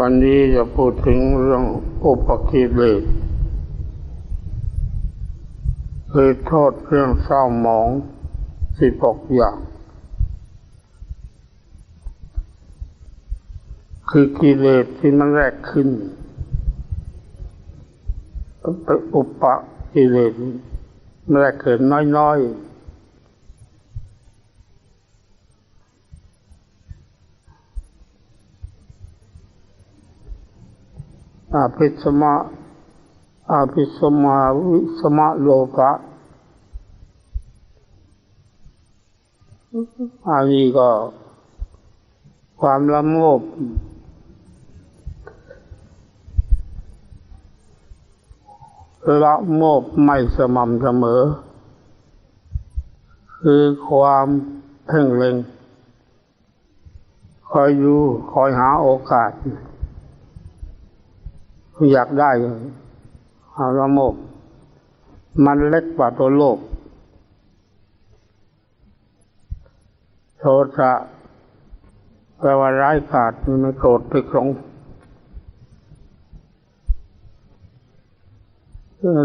วันนี้จะพูดถึงเรื่องอุปกิเลสคือโทษเรื่องเศร้าหมองสิบหกอย่าง คือกิเลสที่มันแรกขึ้นไปอุปกิเลสแรกเกิดน้อยๆ อาภิสมะอาภิสมาวิสมะโลภะอันนี้ก็ ความละโมบละโมบไม่สม่ำเสมอ คือความเพ่งเล็ง คอยอยู่คอยหาโอกาส อยากได้เอาละโมมันเล็กกว่าตัวโลภโทสะแปลว่าร้ายกาจมันไม่โกรธไปครง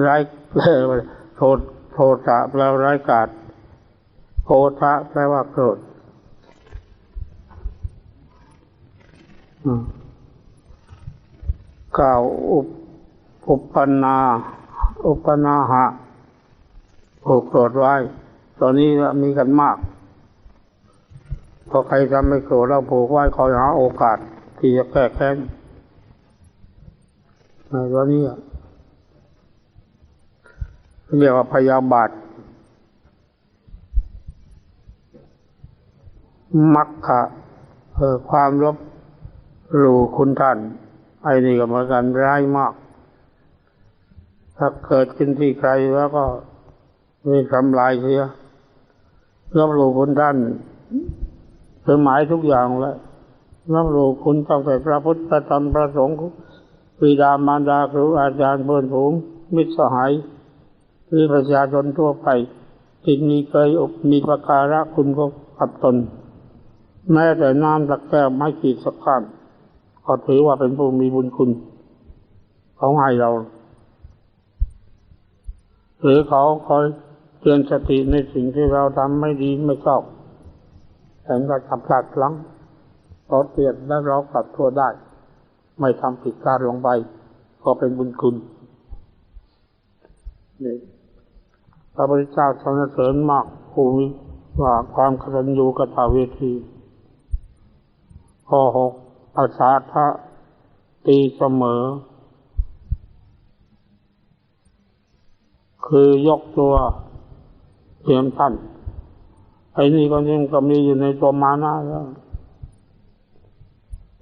ร้ายแปลว่าโทษโทสะแปลว่าร้ายกาจโทสะแปลว่าโกรธอืม กล่าวอุปอุปนาอุปนาหะผูกโกรธไว้ ตอนนี้มีกันมาก พอใครทำไม่โกรธเราผูกไว้คอยหาโอกาสที่จะแก้แค้นในตอนนี้เรียกว่าพยาบาทมักขะเออความลบหลู่คุณท่าน ไอ้นี่ก็เหมือนกันร้ายมาก ถ้าเกิดขึ้นที่ใครแล้วก็มีทำลายเสียรับรู้คุณท่านคือหมายทุกอย่างแล้วรับรู้คุณตั้งแต่พระพุทธพระธรรมพระสงฆ์บิดามารดาครูอาจารย์เพื่อนฝูงมิตรสหายหรือประชาชนทั่วไปที่มีเคยอบมีประการะคุณก็กับตน แม้แต่น้ำตะแก้วไม่ขีดสักข้าน ก็ถือว่าเป็นผู้มีบุญคุณเขาให้เรา หรือเขาคอยเตือนสติในสิ่งที่เราทำไม่ดีไม่ชอบแต่เราทำพลาดพลั้งเขาเตือนแล้วเรากลับตัวได้ ไม่ทำผิดพลาดลงไป ก็เป็นบุญคุณนี่พระพุทธเจ้าสรรเสริญมากภูมิว่าความกตัญญูกตเวทีข้อหก อาสาทะตีเสมอ คือยกตัวเทียมท่านไอ้นี่ก็ยังก็มีอยู่ในตัวมานะแล้ว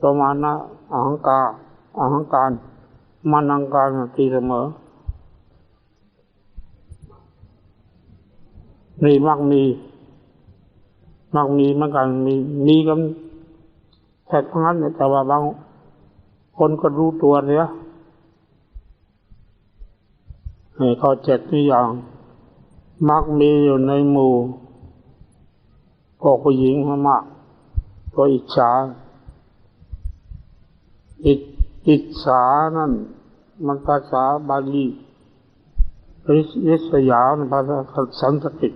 ตัวมานะอหังกาอหังการมันังการตีเสมอ นี่มักมี มักมีเหมือนกันมีมีกัน แค่ทั้งนั้นแต่ว่าบางคนก็รู้ตัวเนี่ยข้อเจ็ดนี่อย่าง มักมีอยู่ในหมู่พวกผู้หญิงมากก็อิจฉาอิอิจฉานั่น มันภาษาบาลีริษยาภาษาสันสกฤต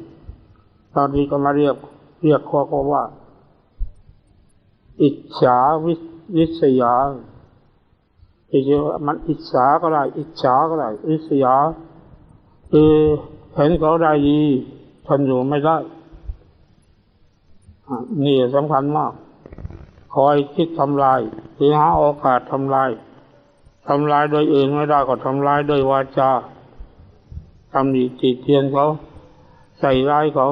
ตอนนี้ก็มาเรียก เรียกข้อก็ว่า อิจฉาวิวิสยาอิจมันอิจฉาก็ได้ อิจฉาก็ได้วิสยาคือเห็นเขาได้ดีทนอยู่ไม่ได้นี่สำคัญมาก คอยคิดทำลายหรือหาโอกาสทำลายทำลายโดยอื่นไม่ได้ก็ทำลายโดยวาจาทำดีติเทียนเขาใส่ร้ายเขา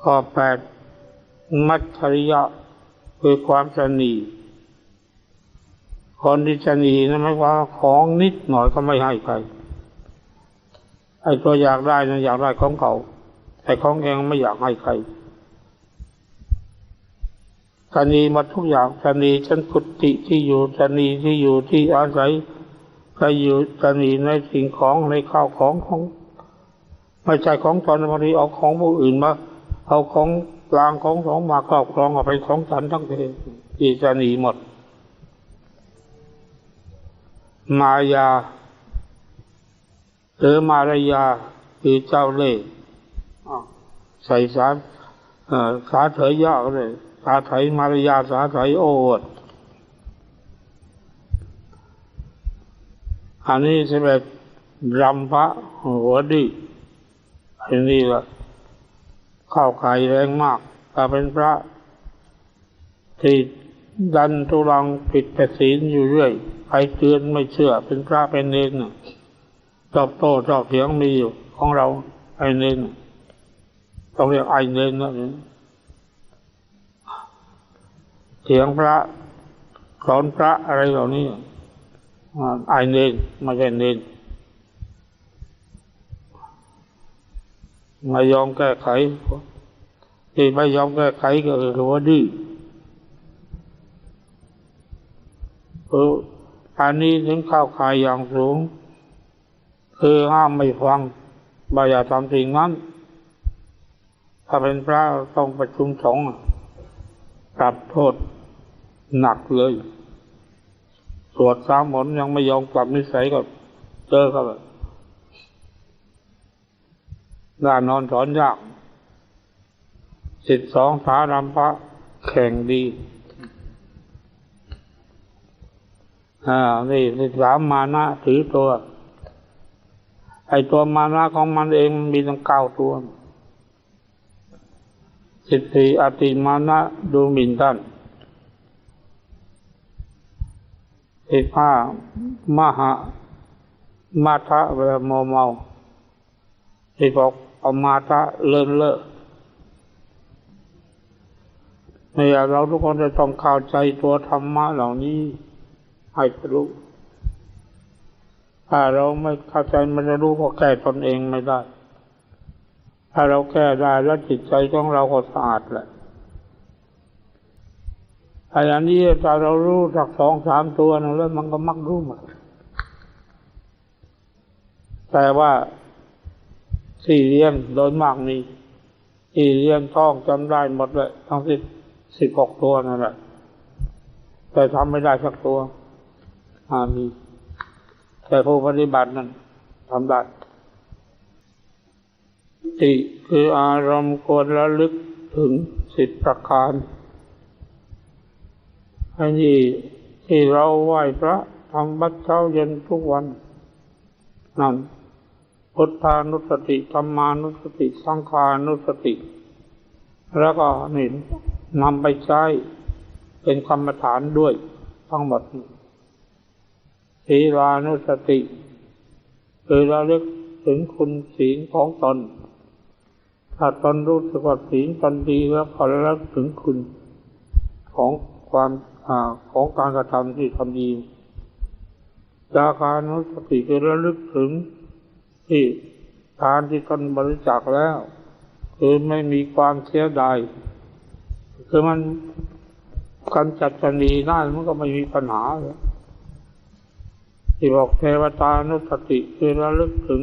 ข้อแปด มัจฉริยะคือความสนีคนที่สนีนะไม่ว่าของนิดหน่อยก็ไม่ให้ใครไอ้ตัวอยากได้นะอยากได้ของเขาแต่ของเองไม่อยากให้ใครสนีมาทุกอย่างสนีฉันกุฏิที่อยู่สนีที่อยู่ที่อาศัยก็อยู่สนีในสิ่งของในข้าวของของไม่ใช่ของตนบางทีเอาของผู้อื่นมาเอาของ ลางของสองมาครอบครองเอาไปของฉันทั้งเพอีจะหนีหมด มายาหรือมารยาคือเจ้าเล่ห์ใส่สาเอ่อสาเถยยากเลยสาไถมารยาสาไถโอวดอันนี้ใช่ไหมรำพระหัวดีอันนี้ละ เข้าขายแรงมากถ้าเป็นพระที่ดันทุรังผิดแต่ศีลอยู่เรื่อยใครเตือนไม่เชื่อ เป็นพระเป็นเนรน่ะชอบโต้ชอบเถียงมีอยู่ของเราไอเนรน่ะต้องเรียกไอเนรนะเถียงพระสอนพระอะไรเหล่านี้ไอเนรไม่ใช่เนร ไม่ยอมแก้ไขที่ไม่ยอมแก้ไขก็คือว่าดื้อเอออันนี้ถึงเข้าขายอย่างสูง คือห้ามไม่ฟังบาอย่าทำสิ่งนั้น ถ้าเป็นพระต้องประชุมสงฆ์ปรับโทษหนักเลย สวดสามหนยังไม่ยอมกลับนิสัยก็เจอเขาแบบ ด่านนอนสอนยากสิบสองสารำพระแข่งดี อ่า นี่สิบสามมานะถือตัว ไอตัวมานะของมันเองมีตั้งเก้าตัว สิบสี่อติมานะดูหมิ่นท่านสิบห้ามหามาทะเวลาเมเมาสิบหก อมาทะเลินเลอเนี่ยเราทุกคนจะต้องเข้าใจตัวธรรมะเหล่านี้ ให้รู้ ถ้าเราไม่เข้าใจมันจะรู้ก็แก้ตนเองไม่ได้ ถ้าเราแก้ได้แล้วจิตใจของเราก็สะอาดแหละไอ้อันนี้ถ้าเรารู้สักสองสามตัวนะแล้วมันก็มักรู้หมดแต่ว่า สี่เหลี่ยมโดยมากมีสี่เหลี่ยมท่องจำได้หมดเลยทั้งสิบสิบหกตัวนั่นแหละแต่ทำไม่ได้สักตัวอามีแต่ผู้ปฏิบัตินั้นทำได้ติคืออารมณ์ควรระลึกถึงสิบประการอันนี้ที่เราไหว้พระทำบัดเช้าเย็นทุกวันนั่น พุทธานุสติธรรมานุสติสังขานุสติ แล้วก็นี่นำไปใช้เป็นกรรมฐานด้วยทั้งหมดศีลานุสติคือระลึกถึงคุณศีลของตนถ้าตนรู้สึกว่าศีลตนดีแล้วก็ระลึกถึงคุณของความอของการกระทำที่ทำดีจาคานุสติคือระลึกถึง ที่ทานที่ตนบริจาคแล้ว คือไม่มีความเสียดายคือมันการจัดการดีได้มันก็ไม่มีปัญหาเลยที่บอกเทวตานุสติคือระลึกถึง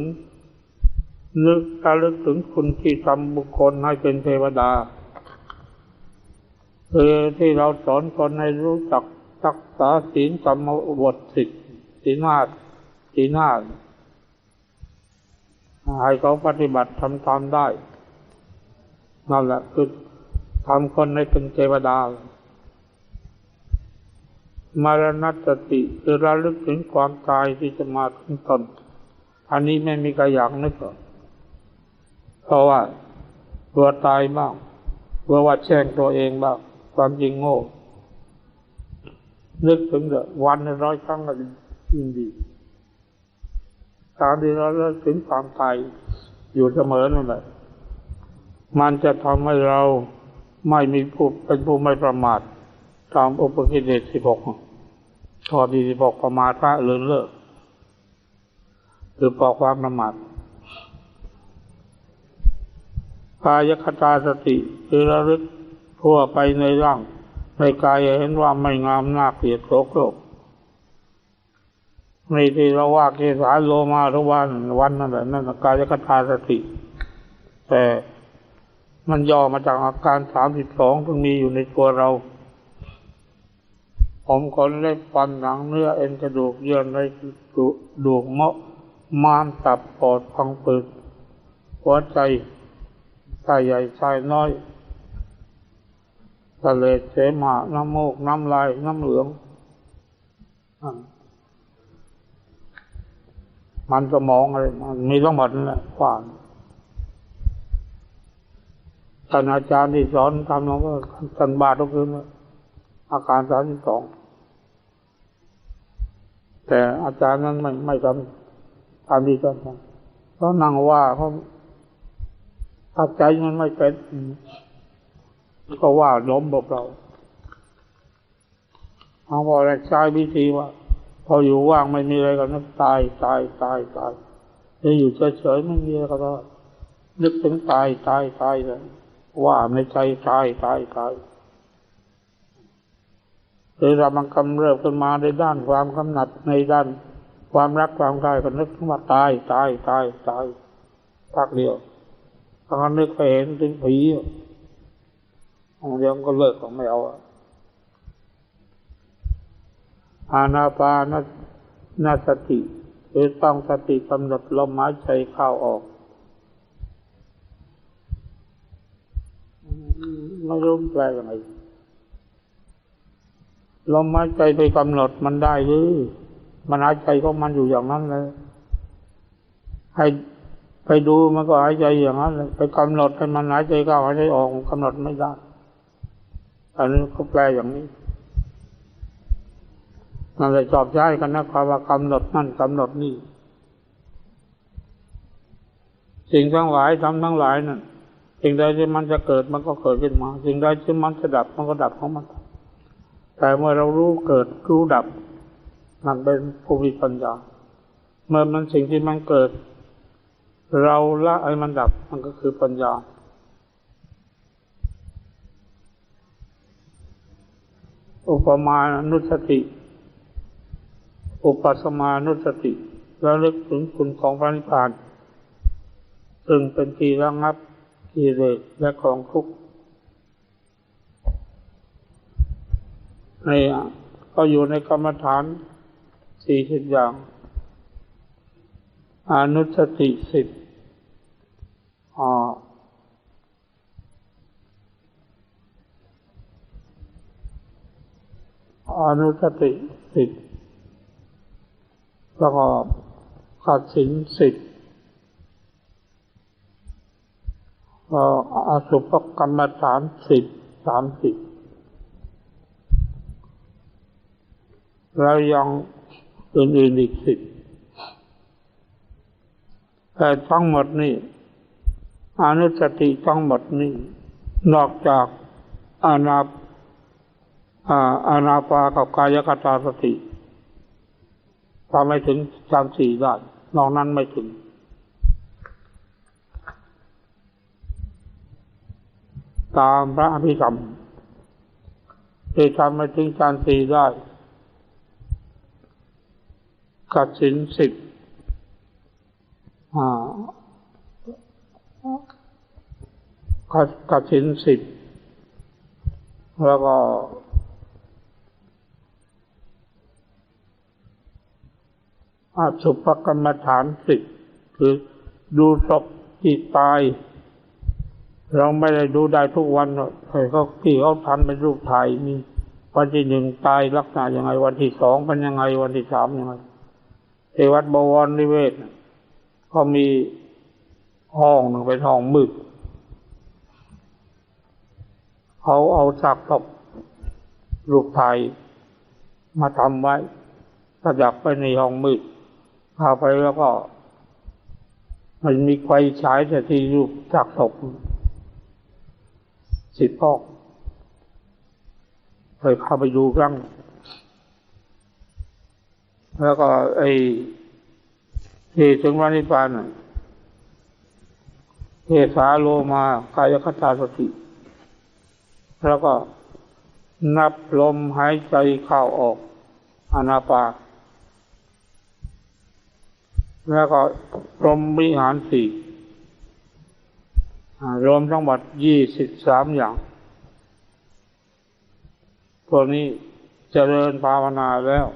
นึกระลึกถึงคุณที่ทำบุคคลให้เป็นเทวดาคือที่เราสอนคนให้รู้จักรักษาศีลกรรมบทสิทธิศีลห้าศีลห้า ให้เขาปฏิบัติทำตามได้นั่นแหละคือทำคนให้เป็นเทวดามารณสติคือระลึกถึงความตายที่จะมาถึงตน อันนี้ไม่มีใครอยากนึกหรอกเพราะว่าตัวตายบ้างตัวว่าแช่งตัวเองบ้างความจริงโง่ นึกถึงเดอวันร้อยครั้งก็ยิ่งดี การที่เราเลิกถึงความตายอยู่เสมอนั่นแหละ มันจะทำให้เราไม่มีผู้เป็นผู้ไม่ประมาทตามอุปกิเลสสิบหกข้อที่สิบหกประมาทพระเลินเลิกคือปอกความประมาทกายคตาสติคือระลึกทั่วไปในร่าง ในกายเห็นว่าไม่งามน่าเกลียดโสโครก ในที่เราว่าเกสาโลมาทุกวันวันนั่นแหละนั่นกายคตาสติ แต่มันย่อมาจากอาการสามสิบสองที่มีอยู่ในตัวเรา ผมขนเล็บฟันหนังเนื้อเอ็นกระดูกเยื่อในดูกเมาะม้ามตับปอดพังผืดหัวใจไส้ใหญ่ไส้น้อยทะเลเสมหะน้ำมูกน้ำลายน้ำเหลืองอ มันสมองอะไรมันมีทั้งหมดนั่นแหละกว่านท่านอาจารย์ที่สอนทำน้องก็ท่านบาททุกคืนอาการสามสิบสองแต่อาจารย์นั้นไม่ไม่ทำตามที่ท่านทำเพราะนั่งว่าเขาถ้าใจมันไม่เป็นก็ว่าล้มบอกเราเอาพอกแรกใช้วิธีว่า พออยู่ว่างไม่มีอะไรก็นึกตายตายตายตายจะอยู่เฉยๆไม่มีอะไรก็ต้องนึกถึงตายตายตายเลยว่าในใจตายตายตายเวลามันกำเริบขึ้นมาในด้านความกำหนัดในด้าน ความรักความใคร่ก็นึกถึงว่าตายตายตายตายพักเดียวถ้านึกไปเห็นถึงผีเดี๋ยวก็เลิกก็ไม่เอา อานาปานนาสติ หรือต้องสติกำหนดลมหายใจเข้าออกไม่รู้แปลยังไงลมหายใจไปกำหนดมันได้หรือมันหายใจก็มันอยู่อย่างนั้นเลยให้ไปดูมันก็หายใจอย่างนั้นเลยไปกำหนดให้มันหายใจเข้าหายใจออกกำหนดไม่ได้อันนี้เขาแปลอย่างนี้ นั่นเลยชอบใช้กันนะควาว่ากำหนดนั่นกำหนดนี่ สิ่งทั้งหลายทำทั้งหลายนั่นสิ่งใดที่มันจะเกิดมันก็เกิดขึ้นมา สิ่งใดที่มันจะดับมันก็ดับของมัน แต่เมื่อเรารู้เกิดรู้ดับ มันเป็นภูมิปัญญา เมื่อมันสิ่งที่มันเกิด เราละไอ้มันดับมันก็คือปัญญาอุปมานุสติ อุปสมานุสติแล้วลึกถึงคุณของพระนิพพานซึ่งเป็นที่ระงับกิเลสและของทุกข์ในก็อยู่ในกรรมฐานสี่สิบอย่างอนุสติสิบอนุสติสิบ แล้วก็ขัดสินสิบก็อสุภกรรมฐานสิบสามสิบแล้วยังอื่นๆอีกสิบแต่ทั้งหมดนี่อนุสติทั้งหมดนี่นอกจากอานาอานาปากับกายคตาสติ ทำไม่ถึงสามสี่ได้ นอกนั้นไม่ถึง ตามพระอภิธรรมที่ทำไม่ถึงสามสี่ได้กัดสินสิบกัดกัดสินสิบแล้วก็ อาสุภกรรมฐานสิบคือดูศพที่ตาย เราไม่ได้ดูได้ทุกวันเขาที่เขาทำเป็นรูปถ่ายมีวันที่หนึ่งตายลักษณะยังไง วันที่สองเป็นยังไง วันที่สามยังไงที่วัดบวรนิเวศก็มีห้องหนึ่งเป็นห้องมืดเขาเอาสักศพรูปถ่ายมาทำไว้ประดับไปในห้องมืด เข้าไปแล้วก็ มันมีไฟฉายแต่ที่รูปสักศพสิบพ่อเคยเข้าไปดูรั้งแล้วก็ไอ้ที่ถึงวันนิพพานเทสาโลมากายคตาสติ แล้วก็นับลมหายใจเข้าออกอนาปา แล้วก็ลมวิหารสี่รวมทั้งหมดยี่สิบสามอย่างพวกนี้เจริญภาวนาแล้ว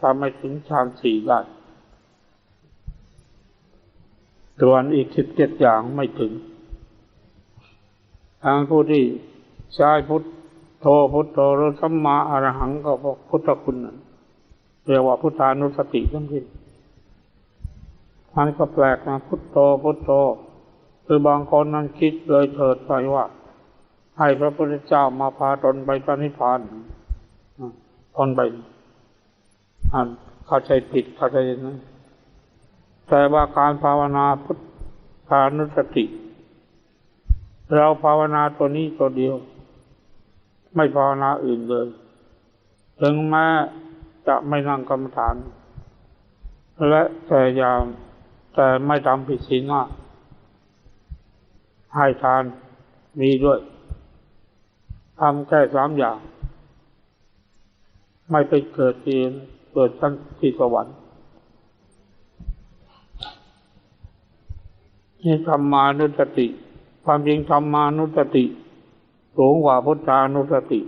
ทำให้ถึงฌานสี่ได้ส่วนอีกสิบเจ็ดอย่างไม่ถึง ทางผู้ที่ใช้พุทโธพุทโธรสัมมาอรหังก็บอกพุทธคุณนั่นเรียกว่าพุทธานุสติทั้งสิ้น มันก็แปลกนะพุทโธพุทโธคือบางคนนั้นคิดเลยเถิดไปว่า ให้พระพุทธเจ้ามาพาตนไปพระนิพพานอะตนไปอ่านเข้าใจผิดเข้าใจอย่างนั้นแต่ว่าการภาวนาพุทธานุสติ เราภาวนาตัวนี้ตัวเดียว ไม่ภาวนาอื่นเลย ถึงแม้จะไม่นั่งกรรมฐาน และแต่ยาม แต่ไม่ทำผิดศีลห้าให้ทานมีด้วยทำแค่สามอย่าง ไม่ไปเกิดที่เกิดชั้นที่สวรรค์นี่ธรรมานุสติ ความจริงธรรมานุสติสูงกว่าพุทธานุสติ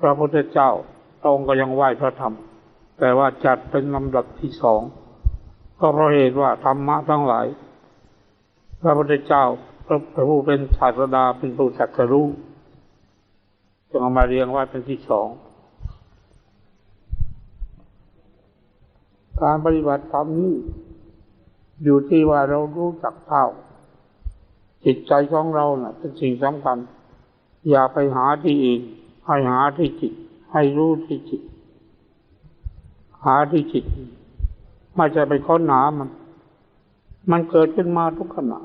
พระพุทธเจ้าองค์ก็ยังไหว้พระธรรม แต่ว่าจัดเป็นลำดับที่สอง ก็เพราะเหตุว่าธรรมะทั้งหลาย พระพุทธเจ้าพระผู้เป็นศาสดาเป็นผู้จักรู้จึงเอามาเรียงไว้เป็นที่สองการปฏิบัติธรรมนี้ อยู่ที่ว่าเรารู้จักเท่าจิตใจของเราเนะ่ะ เป็นสิ่งสำคัญ อย่าไปหาที่อื่นให้หาที่จิต ให้รู้ที่จิต หาที่จิต ไม่จะไปค้นหามัน มันเกิดขึ้นมาทุกขณะ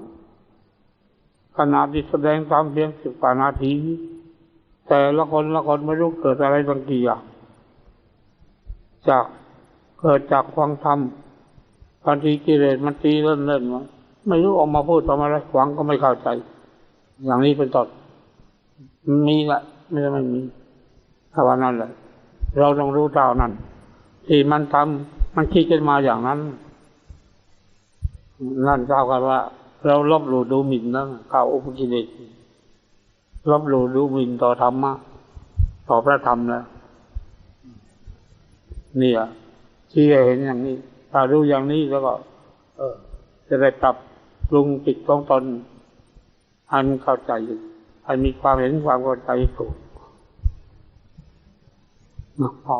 ขณะที่แสดงความเพียงสิบกว่านาที แต่ละคนละคนไม่รู้เกิดอะไรบางกี่อย่างจากเกิดจากความทำบางทีกิเลสมันตีเล่นเล่นมาไม่รู้ออกมาพูดทำอะไรขวางก็ไม่เข้าใจ อย่างนี้เป็นต้นมีแหละไม่ใช่ไม่มีถ้าว่านั่นแหละเราต้องรู้เท่านั้นที่มันทำ มันคิดกันมาอย่างนั้น นั่นเท่ากับว่า เราลบหลู่ดูหมิ่นนะข่าวอุปกิเลสลบหลู่ดูหมิ่นต่อธรรมะต่อพระธรรมแล้วนี่ยที่จะเห็นอย่างนี้ถ้ารู้อย่างนี้แล้วก็ เออ จะได้ปรับปรุงจิตของตนให้มันเข้าใจให้มีความเห็นความเข้าใจถูกนะพอ